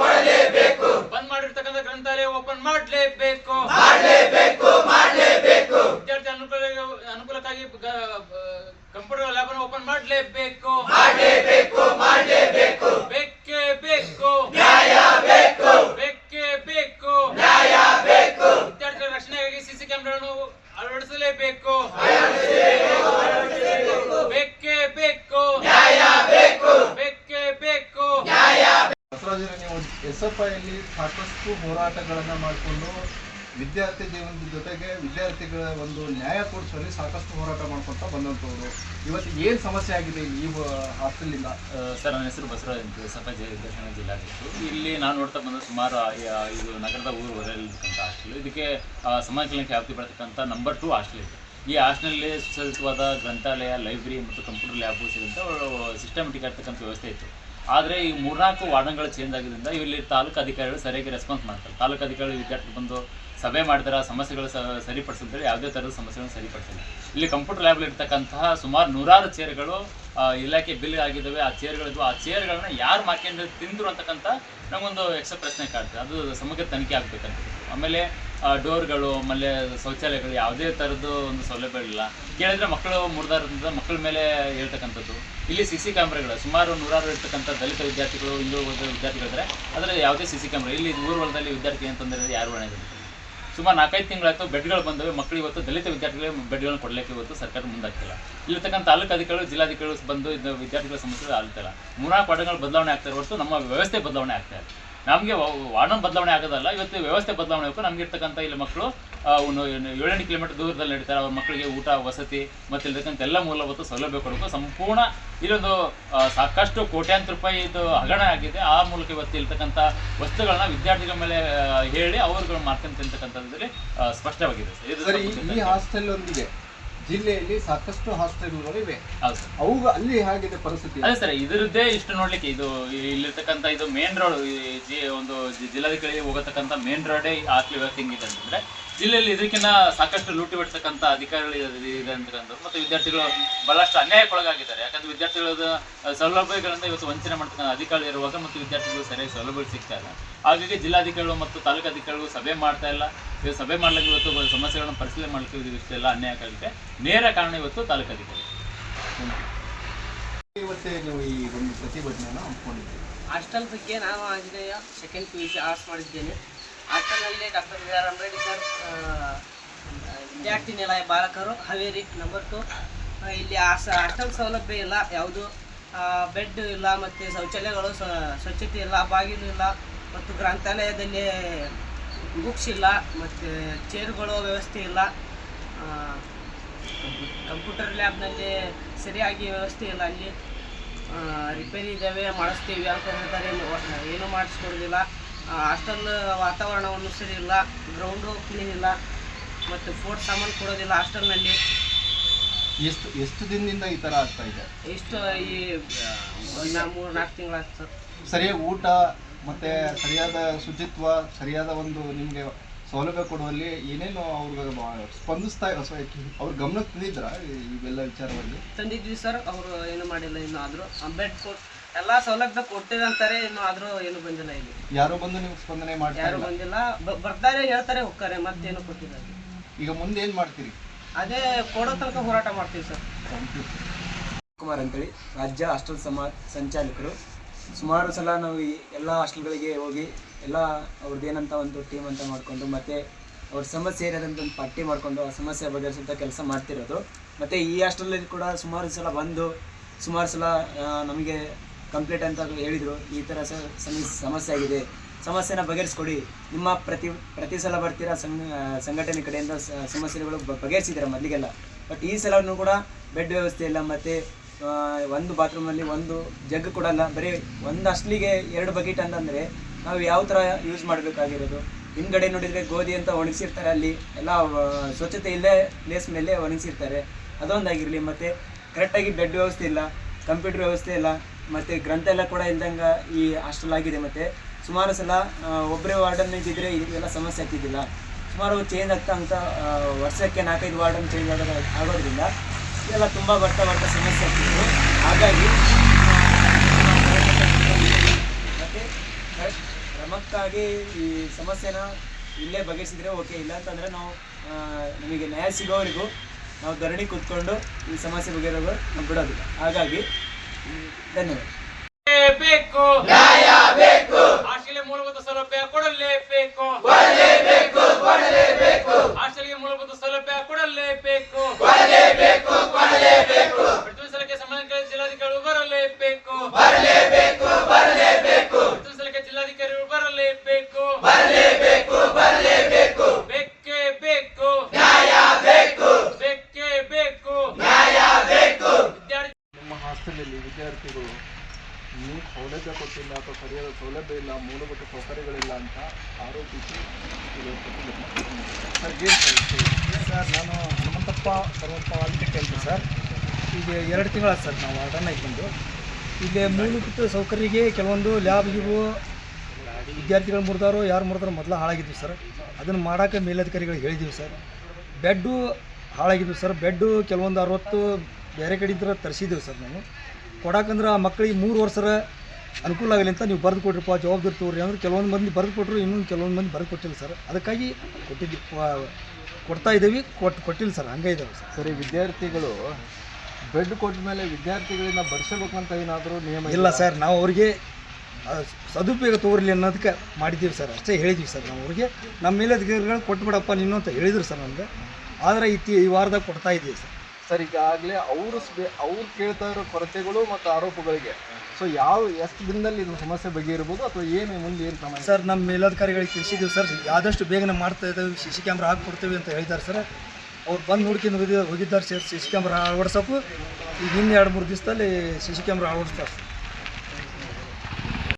ಕೊಡಲೇಬೇಕು. ಬಂದ್ ಮಾಡಿರ್ತಕ್ಕಂಥ ಗ್ರಂಥಾಲಯ ಓಪನ್ ಮಾಡಲೇಬೇಕು. ಮಾಡಲೇಬೇಕು ಮಾಡಲೇಬೇಕು. ವಿದ್ಯಾರ್ಥಿ ಅನುಕೂಲ ಅನುಕೂಲಕ್ಕಾಗಿ ಕಂಪ್ಯೂಟರ್ ಲ್ಯಾಬ್ ಅನ್ನು ಓಪನ್ ಮಾಡಲೇಬೇಕು. ಮಾಡಲೇಬೇಕು ಮಾಡಲೇಬೇಕು. ಬೇಕೇ ಬೇಕು. ಬೇಕೇ. ಬೇಕು ವಿದ್ಯಾರ್ಥಿಗಳ ರಕ್ಷಣೆಗಾಗಿ ಸಿಸಿ ಕ್ಯಾಮೆರಾಗಳನ್ನು ಅಳವಡಿಸಲೇಬೇಕು. ಬೇಕೇ ಬೇಕು ಬೇಕೇ ಬೇಕು ಬಸವರಾಜರ ನೀವು ಎಸ್ ಸಾಕಷ್ಟು ಹೋರಾಟಗಳನ್ನು ಮಾಡಿಕೊಂಡು ವಿದ್ಯಾರ್ಥಿ ಜೀವನದ ಜೊತೆಗೆ ವಿದ್ಯಾರ್ಥಿಗಳ ಒಂದು ನ್ಯಾಯ ಕೊಡಿಸುವಲ್ಲಿ ಸಾಕಷ್ಟು ಹೋರಾಟ ಮಾಡ್ಕೊತಾ ಬಂದಂಥವ್ರು. ಇವತ್ತು ಏನು ಸಮಸ್ಯೆ ಆಗಿದೆ ಈ ಇಲ್ಲ ಸರ್, ನನ್ನ ಹೆಸರು ಬಸವರಾಜ್ ಅಂತ. ಸಫಾ ದರ್ಶನ ಜಿಲ್ಲಾಧ್ಯಕ್ಷರು. ಇಲ್ಲಿ ನಾನು ನೋಡ್ತಾ ಬಂದ ಸುಮಾರು ಇದು ನಗರದ ಊರು ಹೊರಲಿರ್ತಕ್ಕಂಥ ಹಾಸ್ಟೆಲ್. ಇದಕ್ಕೆ ಸಮಾಜ ಕಲ್ಯಾಣಕ್ಕೆ ವ್ಯಾಪ್ತಿ ಬರ್ತಕ್ಕಂಥ ನಂಬರ್ ಟು ಹಾಸ್ಟೆಲ್ ಇದೆ. ಈ ಹಾಸ್ಟೆಲ್ನಲ್ಲಿ ಸುಸಜ್ಜಿತವಾದ ಗ್ರಂಥಾಲಯ, ಲೈಬ್ರರಿ ಮತ್ತು ಕಂಪ್ಯೂಟರ್ ಲ್ಯಾಬು ಸೇರಿದಂಥ ಸಿಸ್ಟಮೆಟಿಕ್ ಆಗಿರ್ತಕ್ಕಂಥ ವ್ಯವಸ್ಥೆ ಇತ್ತು. ಆದರೆ ಈ ಮೂರ್ನಾಲ್ಕು ವಾರ್ಡನ್ಗಳು ಚೇಂಜ್ ಆಗಿದ್ದರಿಂದ ಇಲ್ಲಿ ತಾಲೂಕು ಅಧಿಕಾರಿಗಳು ಸರಿಯಾಗಿ ರೆಸ್ಪಾನ್ಸ್ ಮಾಡ್ತಾರೆ. ತಾಲೂಕು ಅಧಿಕಾರಿಗಳು ವಿದ್ಯಾರ್ಥಿ ಬಂದು ಸಭೆ ಮಾಡಿದ್ರೆ ಆ ಸಮಸ್ಯೆಗಳು ಸರಿಪಡಿಸಿದ್ರೆ ಯಾವುದೇ ಥರದ ಸಮಸ್ಯೆಗಳನ್ನು ಸರಿಪಡಿಸಿಲ್ಲ. ಇಲ್ಲಿ ಕಂಪ್ಯೂಟರ್ ಲ್ಯಾಬ್ ಇರ್ತಕ್ಕಂತಹ ಸುಮಾರು ನೂರಾರು ಚೇರ್ಗಳು ಇಲಾಖೆ ಬಿಲ್ ಆಗಿದ್ದಾವೆ. ಆ ಚೇರ್ಗಳಿದ್ವು. ಆ ಚೇರ್ಗಳನ್ನ ಯಾರು ಮಾರ್ಕೊಂಡು ತಿಂದ್ರು ಅಂತಕ್ಕಂಥ ನಮಗೊಂದು ಎಕ್ಸ್ಟ್ರಾ ಪ್ರಶ್ನೆ ಕಾಡ್ತದೆ ಅದು ಸಮಗ್ರ ತನಿಖೆ ಆಗ್ಬೇಕಂತ. ಆಮೇಲೆ ಡೋರ್ಗಳು ಆಮೇಲೆ ಶೌಚಾಲಯಗಳು ಯಾವುದೇ ಥರದ್ದು ಒಂದು ಸೌಲಭ್ಯಗಳಿಲ್ಲ ಕೇಳಿದ್ರೆ ಮಕ್ಕಳು ಮುರಿದಾರದಿಂದ ಮಕ್ಕಳ ಮೇಲೆ ಹೇಳ್ತಕ್ಕಂಥದ್ದು. ಇಲ್ಲಿ ಸಿ ಸಿ ಕ್ಯಾಮ್ರಾಗಳು, ಸುಮಾರು ನೂರಾರು ಇರ್ತಕ್ಕಂಥ ದಲಿತ ವಿದ್ಯಾರ್ಥಿಗಳು, ಹಿಂದೂ ವಿದ್ಯಾರ್ಥಿಗಳಿದ್ದರೆ. ಅದರಲ್ಲಿ ಯಾವುದೇ ಸಿ ಸಿ ಕ್ಯಾಮ್ರಾ, ಇಲ್ಲಿ ಊರು ಹೊಲದಲ್ಲಿ ವಿದ್ಯಾರ್ಥಿ ಅಂತಂದ್ರೆ ಯಾರು ಹೊಣೆ ಸುಮಾರು ನಾಲ್ಕೈದು ತಿಂಗಳಾಯ್ತು ಬೆಡ್ಗಳು ಬಂದವೆ ಮಕ್ಕಳು ಇವತ್ತು ದಲಿತ ವಿದ್ಯಾರ್ಥಿಗಳಿಗೆ ಬೆಡ್ಗಳನ್ನು ಕೊಡಲಿಕ್ಕೆ ಇವತ್ತು ಸರ್ಕಾರ ಮುಂದಾಗ್ತಿಲ್ಲ. ಇಲ್ಲಿರ್ತಕ್ಕಂಥ ತಾಲೂಕು ಅಧಿಕಾರಿಗಳು, ಜಿಲ್ಲಾಧಿಕಾರಿಗಳು ಬಂದು ಇದು ವಿದ್ಯಾರ್ಥಿಗಳ ಸಮಸ್ಯೆಗಳು ಆಗ್ತಿಲ್ಲ ಮೂರ್ನಾಲ್ಕು ಪಾಠಗಳು ಬದಲಾವಣೆ ಆಗ್ತಾ ಹೊರತು ನಮ್ಮ ವ್ಯವಸ್ಥೆ ಬದಲಾವಣೆ ಆಗ್ತಾ ಇಲ್ಲ. ನಮಗೆ ವಾರ್ಡನ್ ಬದಲಾವಣೆ ಆಗೋದಲ್ಲ ಇವತ್ತು ವ್ಯವಸ್ಥೆ ಬದಲಾವಣೆ ಆಗಬೇಕು. ನಮ್ಗೆ ಇರ್ತಕ್ಕಂಥ ಇಲ್ಲಿ ಮಕ್ಕಳು ಒಂದು ಏಳೆಂಟು ಕಿಲೋಮೀಟರ್ ದೂರದಲ್ಲಿ ನಡೀತಾರೆ. ಅವ್ರ ಮಕ್ಕಳಿಗೆ ಊಟ ವಸತಿ ಮತ್ತು ಇರ್ತಕ್ಕಂಥ ಎಲ್ಲ ಮೂಲಭೂತ ಸೌಲಭ್ಯ ಕೊಡಬೇಕು. ಸಂಪೂರ್ಣ ಇಲ್ಲೊಂದು ಸಾಕಷ್ಟು ಕೋಟ್ಯಾಂತರ ರೂಪಾಯಿ ಇದು ಹಗರಣ ಆಗಿದೆ. ಆ ಮೂಲಕ ಇವತ್ತು ಇರ್ತಕ್ಕಂಥ ವಸ್ತುಗಳನ್ನ ವಿದ್ಯಾರ್ಥಿಗಳ ಮೇಲೆ ಹೇಳಿ ಅವ್ರುಗಳು ಮಾಡ್ಕೊಂತ ಸ್ಪಷ್ಟವಾಗಿದೆ. ಈ ಹಾಸ್ಟೆಲ್ ಒಂದಿಗೆ ಜಿಲ್ಲೆಯಲ್ಲಿ ಸಾಕಷ್ಟು ಹಾಸ್ಟೆಲ್ಗಳು ಇವೆ. ಹೌದು ಅವು ಅಲ್ಲಿ ಹೇಗಿದೆ ಪರಿಸ್ಥಿತಿ ಅದೇ ಸರ್ ಇದರದ್ದೇ ಇಷ್ಟು ನೋಡ್ಲಿಕ್ಕೆ ಇದು ಇಲ್ಲಿರ್ತಕ್ಕಂಥ ಇದು ಮೇನ್ ರೋಡ್ ಜಿ ಒಂದು ಜಿಲ್ಲಾಧಿಕಾರಿ ಹೋಗತಕ್ಕಂಥ ಮೇನ್ ರೋಡೇ ಹಾಕ್ಲಿ ವ್ಯವಸ್ಥೆ ಇದೆ ಅಂತಂದ್ರೆ ಜಿಲ್ಲೆಯಲ್ಲಿ ಇದಕ್ಕಿಂತ ಸಾಕಷ್ಟು ಲೂಟಿ ಬಿಡ್ತಕ್ಕಂಥ ಅಧಿಕಾರಿಗಳು ಇದೆ- ಇದೆ ಅಂತಕ್ಕಂಥ ಮತ್ತು ವಿದ್ಯಾರ್ಥಿಗಳು ಬಹಳಷ್ಟು ಅನ್ಯಾಯಕ್ಕೊಳಗಾಗಿದ್ದಾರೆ. ಯಾಕಂದ್ರೆ ವಿದ್ಯಾರ್ಥಿಗಳ ಸೌಲಭ್ಯಗಳಿಂದ ಇವತ್ತು ವಂಚನೆ ಮಾಡ್ತಕ್ಕಂಥ ಅಧಿಕಾರಿಗಳು ಇರುವಾಗ ಮತ್ತು ವಿದ್ಯಾರ್ಥಿಗಳು ಸರಿಯಾಗಿ ಸೌಲಭ್ಯಗಳು ಸಿಗ್ತಾ ಇಲ್ಲ. ಹಾಗಾಗಿ ಜಿಲ್ಲಾಧಿಕಾರಿಗಳು ಮತ್ತು ತಾಲೂಕು ಅಧಿಕಾರಿಗಳು ಸಭೆ ಮಾಡ್ತಾ ಇಲ್ಲ. ಇವತ್ತು ಸಭೆ ಮಾಡ್ಲಿಕ್ಕೆ ಇವತ್ತು ಸಮಸ್ಯೆಗಳನ್ನು ಪರಿಶೀಲನೆ ಮಾಡ್ಲಿಕ್ಕೆ ಇದು ಇಷ್ಟೆಲ್ಲ ಅನ್ಯಾಯ ಆಗಲಿಕ್ಕೆ ನೇರ ಕಾರಣ ಇವತ್ತು ತಾಲೂಕು ಅಧಿಕಾರಿ ಇವತ್ತೇ ನೀವು ಈ ಒಂದು ಪ್ರತಿಭಟನೆಯನ್ನು ಹಮ್ಮಿಕೊಂಡಿದ್ದೀವಿ ಹಾಸ್ಟೆಲ್ ಬಗ್ಗೆ ನಾನು Anjaneya second P U C arts ಮಾಡಿದ್ದೇನೆ. ಹಾಸ್ಟೆಲ್ನಲ್ಲಿ ಡಾಕ್ಟರ್ ಬಿ ಆರ್ ಅಂಬೇಡ್ಕರ್ ವಿದ್ಯಾರ್ಥಿ ನಿಲಯ ಬಾಲಕರು ಹಾವೇರಿ ನಂಬರ್ ಟು ಇಲ್ಲಿ ಆಸ ಹಾಸ್ಟೆಲ್ ಸೌಲಭ್ಯ ಇಲ್ಲ ಯಾವುದು ಬೆಡ್ ಇಲ್ಲ ಮತ್ತು ಶೌಚಾಲಯಗಳು ಸ್ವ- ಸ್ವಚ್ಛತೆ ಇಲ್ಲ ಬಾಗಿಲು ಇಲ್ಲ ಮತ್ತು ಗ್ರಂಥಾಲಯದಲ್ಲಿ ಬುಕ್ಸ್ ಇಲ್ಲ ಮತ್ತು ಚೇರ್ಗಳು ವ್ಯವಸ್ಥೆ ಇಲ್ಲ. ಕಂಪ್ಯೂಟರ್ ಲ್ಯಾಬ್ನಲ್ಲಿ ಸರಿಯಾಗಿ ವ್ಯವಸ್ಥೆ ಇಲ್ಲ ಅಲ್ಲಿ. ರಿಪೇರಿ ಇದ್ದಾವೆ ಮಾಡಿಸ್ತೀವಿ ಅಂತ ಹೇಳ್ತಾರೆ ಏನು- ಮಾಡಿಸ್ಕೊಡೋದಿಲ್ಲ. ಹಾಸ್ಟೆಲ್ ವಾತಾವರಣವನ್ನು ಸರಿ ಇಲ್ಲ ಗ್ರೌಂಡು ಕ್ಲೀನ್ ಇಲ್ಲ ಮತ್ತು ಫೋರ್ಟ್ ಸಾಮಾನು ಕೊಡೋದಿಲ್ಲ ಹಾಸ್ಟೆಲ್ನಲ್ಲಿ. ಎಷ್ಟು ಎಷ್ಟು ದಿನದಿಂದ ಈ ಥರ ಆಗ್ತಾ ಇದೆ? ಎಷ್ಟು ಈ ಒಂದು ಮೂರು ನಾಲ್ಕು ತಿಂಗಳಾಯ್ತು ಸರ್. ಸರಿಯಾಗಿ ಊಟ ಮತ್ತೆ ಸರಿಯಾದ ಶುಚಿತ್ವ ಸರಿಯಾದ ಒಂದು ನಿಮಗೆ ಸೌಲಭ್ಯ ಕೊಡುವಲ್ಲಿ ಏನೇನು ಅವ್ರಿಗೆ ಸ್ಪಂದಿಸ್ತಾ ಅವ್ರ ಗಮನಕ್ಕೆ ತಂದಿದ್ರ ಇವೆಲ್ಲ ವಿಚಾರವಾಗಿ ತಂದಿದ್ವಿ ಸರ್ ಅವರು ಏನು ಮಾಡಿಲ್ಲ ಇನ್ನು ಆದರೂ. ಅಂಬೇಡ್ಕರ್ ಕೊಟ್ಟು ಎಲ್ಲ ಸೌಲಭ್ಯ ಕೊಟ್ಟಿದೆ ಅಂತಾರೆ ಇನ್ನು ಆದರೂ ಏನು ಬಂದಿಲ್ಲ ಇಲ್ಲಿ. ಯಾರು ಬಂದು ನಿಮ್ಗೆ ಸ್ಪಂದನೆ ಮಾಡ್ತಾರೆ ಯಾರು ಬಂದಿಲ್ಲ. ಬ- ಬರ್ತಾರೆ ಹೇಳ್ತಾರೆ ಹೋಗ್ತಾರೆ ಮತ್ತೇನು ಕೊಟ್ಟಿಲ್ಲ. ಈಗ ಮುಂದೆ ಏನ್ ಮಾಡ್ತೀರಿ? ಅದೇ ಕೊಡೋ ತನಕ ಹೋರಾಟ ಮಾಡ್ತೀವಿ ಸರ್. ಥ್ಯಾಂಕ್ ಯು ಕುಮಾರ್ ಅಂತೇಳಿ ರಾಜ್ಯ ಹಾಸ್ಟೆಲ್ ಸಮಾಜ ಸಂಚಾಲಕರು ಸುಮಾರು ಸಲ ನಾವು ಈ ಎಲ್ಲ ಹಾಸ್ಟೆಲ್ಗಳಿಗೆ ಹೋಗಿ ಎಲ್ಲ ಅವ್ರದ್ದು ಏನಂತ ಒಂದು ಟೀಮ್ ಅಂತ ಮಾಡಿಕೊಂಡು ಮತ್ತು ಅವ್ರ ಸಮಸ್ಯೆ ಏನಾದಂತ ಒಂದು ಪಟ್ಟಿ ಮಾಡಿಕೊಂಡು ಆ ಸಮಸ್ಯೆ ಬಗೆಹರಿಸುವಂಥ ಕೆಲಸ ಮಾಡ್ತಿರೋದು. ಮತ್ತು ಈ ಹಾಸ್ಟೆಲಲ್ಲಿ ಕೂಡ ಸುಮಾರು ಸಲ ಬಂದು ಸುಮಾರು ಸಲ ನಮಗೆ ಕಂಪ್ಲೇಂಟ್ ಅಂತ ಹೇಳಿದರು. ಈ ಥರ ಸಮಸ್ಯೆ ಆಗಿದೆ. ಸಮಸ್ಯೆನ ಬಗೆಹರಿಸ್ಕೊಡಿ. ನಿಮ್ಮ ಪ್ರತಿ ಪ್ರತಿ ಸಲ ಬರ್ತೀರಾ ಸಂಘ, ಸಂಘಟನೆ ಕಡೆಯಿಂದ ಸಮಸ್ಯೆಗಳು ಬಗೆಹರಿಸಿದ್ದೀರಾ ಮೊದಲಿಗೆಲ್ಲ? ಬಟ್ ಈ ಸಲವೂ ಕೂಡ ಬೆಡ್ ವ್ಯವಸ್ಥೆ ಇಲ್ಲ, ಮತ್ತು ಒಂದು ಬಾತ್ರೂಮಲ್ಲಿ ಒಂದು ಜಗ್ ಕೊಡಲ್ಲ, ಬರೀ ಒಂದು ಅಸ್ಲಿಗೆ ಎರಡು ಬಕೆಟ್ ಅಂತಂದರೆ ನಾವು ಯಾವ ಥರ ಯೂಸ್ ಮಾಡಬೇಕಾಗಿರೋದು? ಹಿಂದ್ಗಡೆ ನೋಡಿದರೆ ಗೋಧಿ ಅಂತ ಒಣಗಿಸಿರ್ತಾರೆ ಅಲ್ಲಿ, ಎಲ್ಲ ಸ್ವಚ್ಛತೆ ಇಲ್ಲೇ ಪ್ಲೇಸ್ ಮೇಲೆ ಒಣಗಿಸಿರ್ತಾರೆ. ಅದೊಂದಾಗಿರಲಿ, ಮತ್ತು ಕರೆಕ್ಟಾಗಿ ಬೆಡ್ ವ್ಯವಸ್ಥೆ ಇಲ್ಲ ಕಂಪ್ಯೂಟರ್ ವ್ಯವಸ್ಥೆ ಇಲ್ಲ, ಮತ್ತು ಎಲ್ಲ ಕೂಡ ಇಲ್ದಂಗೆ ಈ ಹಾಸ್ಟೆಲ್ ಆಗಿದೆ ಮತ್ತು. ಸುಮಾರು ಸಲ ಒಬ್ಬರೇ ವಾರ್ಡನ್ ಇದ್ದಿದ್ರೆ ಇದೆಲ್ಲ ಸಮಸ್ಯೆ ಆಗ್ತಿದ್ದಿಲ್ಲ. ಸುಮಾರು ಚೇಂಜ್ ಆಗ್ತಾ ಅಂತ ವರ್ಷಕ್ಕೆ ನಾಲ್ಕೈದು ವಾರ್ಡನ್ ಚೇಂಜ್ ಆಗೋದ ಆಗೋದ್ರಿಂದ ಇದೆಲ್ಲ ತುಂಬ ಬರ್ತಾ ಬರ್ತಾ ಸಮಸ್ಯೆ ಆಗ್ತಿತ್ತು. ಹಾಗಾಗಿ ಮತ್ತೆ ಕ್ರಮಕ್ಕಾಗಿ ಈ ಸಮಸ್ಯೆನ ಇಲ್ಲೇ ಬಗೆಹರಿಸಿದ್ರೆ ಓಕೆ ಇಲ್ಲ ಅಂತಂದರೆ ನಾವು ನಮಗೆ ನ್ಯಾಯ ಸಿಗೋವರೆಗೂ ನಾವು ಧರಣಿ ಕೂತ್ಕೊಂಡು ಈ ಸಮಸ್ಯೆ ಬಗೆಹರೋದು ನಾವು ಬಿಡೋದಿಲ್ಲ. ಹಾಗಾಗಿ ಧನ್ಯವಾದ. ಬೇಕು. ನ್ಯಾಯ. ಬೇಕು ಹಾಸ್ಟೆಲ್ಗೆ ಮೂಲಭೂತ ಸೌಲಭ್ಯ ಕೊಡಲೇಬೇಕು ಕೊಡಲೇಬೇಕು ಕೊಡಲೇಬೇಕು ಹಾಸ್ಟೆಲ್ಗೆ ಮೂಲಭೂತ ಸೌಲಭ್ಯ ಕೊಡಲೇಬೇಕು ಕೊಡಲೇಬೇಕು ಕೊಡಲೇಬೇಕು ಪ್ರತಿ ಸಲಕ್ಕೆ ಸಂಬಂಧಿಸಿದ ಜಿಲ್ಲಾಧಿಕಾರಿಗಳು ಬರಲೇಬೇಕು ಬರಲೇಬೇಕು. ಜಿಲ್ಲಾಧಿಕಾರಿಗಳು ಬರಲೇಬೇಕು. ಬರಲೇಬೇಕು ಬರಲೇಬೇಕು. ಬೇಕೇ ಬೇಕು. ನ್ಯಾಯ ಬೇಕು. ಬೇಕೇ ಬೇಕು. ನ್ಯಾಯ ಬೇಕು. ವಿದ್ಯಾರ್ಥಿ ನಿಮ್ಮ ಹಾಸ್ಟೆಲಲ್ಲಿ ವಿದ್ಯಾರ್ಥಿಗಳು ನೀವು ಸೌಲಭ್ಯ ಕೊಟ್ಟಿಲ್ಲ ಅಥವಾ ಸರಿಯಾದ ಸೌಲಭ್ಯ ಇಲ್ಲ ಮೂಲಭೂತ ಸೌಕರ್ಯಗಳಿಲ್ಲ ಅಂತ ಆರೋಪಿಸಿ ಸರ್ ಏನು ಸರ್ ನಾನು ಹನುಮಂತಪ್ಪ ಸರ್ವಪ್ಪ ಅಂತ ಕೇಳ್ತೀನಿ ಸರ್. ಈಗ ಎರಡು ತಿಂಗಳ ಸರ್ ನಾವು ವಾರ್ಡನ್ ಬಂದು ಇಲ್ಲಿ ಮೂಲಭೂತ ಸೌಕರ್ಯಗೆ ಕೆಲವೊಂದು ಲ್ಯಾಬ್ ಇವು ವಿದ್ಯಾರ್ಥಿಗಳು ಮುರಿದಾರೋ, ಯಾರು ಮುರಿದಾರೋ ಮೊದಲು ಹಾಳಾಗಿದ್ವಿ ಸರ್. ಅದನ್ನು ಮಾಡೋಕೆ ಮೇಲಧಿಕಾರಿಗಳಿಗೆ ಹೇಳಿದ್ದೀವಿ ಸರ್. ಬೆಡ್ಡು ಹಾಳಾಗಿದ್ವು ಸರ್. ಬೆಡ್ಡು ಕೆಲವೊಂದು ಅರವತ್ತು ಬೇರೆ ಕಡೆ ಇದ್ರೆ ತರಿಸಿದ್ದೀವಿ ಸರ್ ನಾವು. ಕೊಡಾಕಂದ್ರೆ ಆ ಮಕ್ಕಳಿಗೆ ಮೂರು ವರ್ಷರ ಅನುಕೂಲ ಆಗಲಿ ಅಂತ ನೀವು ಬರೆದು ಕೊಟ್ರಿಪ್ಪ, ಜವಾಬ್ದಾರಿ ತೋರಿ ಅಂದ್ರೆ ಕೆಲವೊಂದು ಮಂದಿ ಬರೆದು ಕೊಟ್ಟರು ಇನ್ನೊಂದು ಕೆಲವೊಂದು ಮಂದಿ ಬರೆದು ಕೊಟ್ಟಿಲ್ಲ ಸರ್. ಅದಕ್ಕಾಗಿ ಕೊಟ್ಟಿದ್ದೀವಿ ಕೊಡ್ತಾ ಇದ್ದೀವಿ ಕೊಟ್ಟು ಕೊಟ್ಟಿಲ್ಲ ಸರ್. ಹಂಗೆ ಇದ್ದಾವೆ ಸರ್. ಸರಿ, ವಿದ್ಯಾರ್ಥಿಗಳು ಬೆಡ್ ಕೊಟ್ಟ ಮೇಲೆ ವಿದ್ಯಾರ್ಥಿಗಳಿಂದ ಅಂತ ಏನಾದರೂ ನಿಯಮ ಇಲ್ಲ ಸರ್ ನಾವು ಅವ್ರಿಗೆ ಸದುಪಯೋಗ ತೋರಲಿ ಅನ್ನೋದಕ್ಕೆ ಮಾಡಿದ್ದೀವಿ ಸರ್. ಅಷ್ಟೇ ಹೇಳಿದ್ವಿ ಸರ್ ನಾವು ಅವ್ರಿಗೆ. ನಮ್ಮ ಮೇಲಧಿಕಾರಿಗಳು ಕೊಟ್ಬಿಡಪ್ಪ ನೀನು ಅಂತ ಹೇಳಿದ್ರು ಸರ್ ನಮಗೆ. ಆದರೆ ಈ ಈ ವಾರದಾಗ ಕೊಡ್ತಾ ಇದ್ದೀವಿ ಸರ್. ಸರ್ ಈಗಾಗಲೇ ಅವರು ಅವ್ರು ಕೇಳ್ತಾ ಇರೋ ಕೊರತೆಗಳು ಮತ್ತು ಆರೋಪಗಳಿಗೆ. ಸೊ ಯಾವ ಎಷ್ಟು ದಿನದಲ್ಲಿ ಇದು ಸಮಸ್ಯೆ ಬಗೆಯಿರ್ಬೋದು ಅಥವಾ ಏನು ಮುಂದೆ ಏನು ಸಮಸ್ಯೆ ಸರ್ ನಮ್ಮ ಮೇಲಧಿಕಾರಿಗಳಿಗೆ ತಿಳಿಸಿದ್ದೀವಿ ಸರ್. ಆದಷ್ಟು ಬೇಗನೆ ಮಾಡ್ತಾ ಇದ್ದೇವೆ. ಸಿ ಸಿ ಕ್ಯಾಮ್ರಾ ಹಾಕ್ಕೊಡ್ತೀವಿ ಅಂತ ಹೇಳಿದ್ದಾರೆ ಸರ್. ಅವ್ರು ಬಂದು ನೋಡ್ಕೊಂಡು ಹೋಗಿ ಹೋಗಿದ್ದಾರೆ ಸರ್ ಸಿ ಸಿ ಕ್ಯಾಮ್ರಾ ಅಳವಡ್ಸೋಕ್ಕೂ ಈಗ ಇನ್ನು ಎರಡು ಮೂರು ದಿವಸದಲ್ಲಿ ಸಿ ಸಿ ಕ್ಯಾಮ್ರಾ ಅಳವಡಿಸ್ತಾರೆ.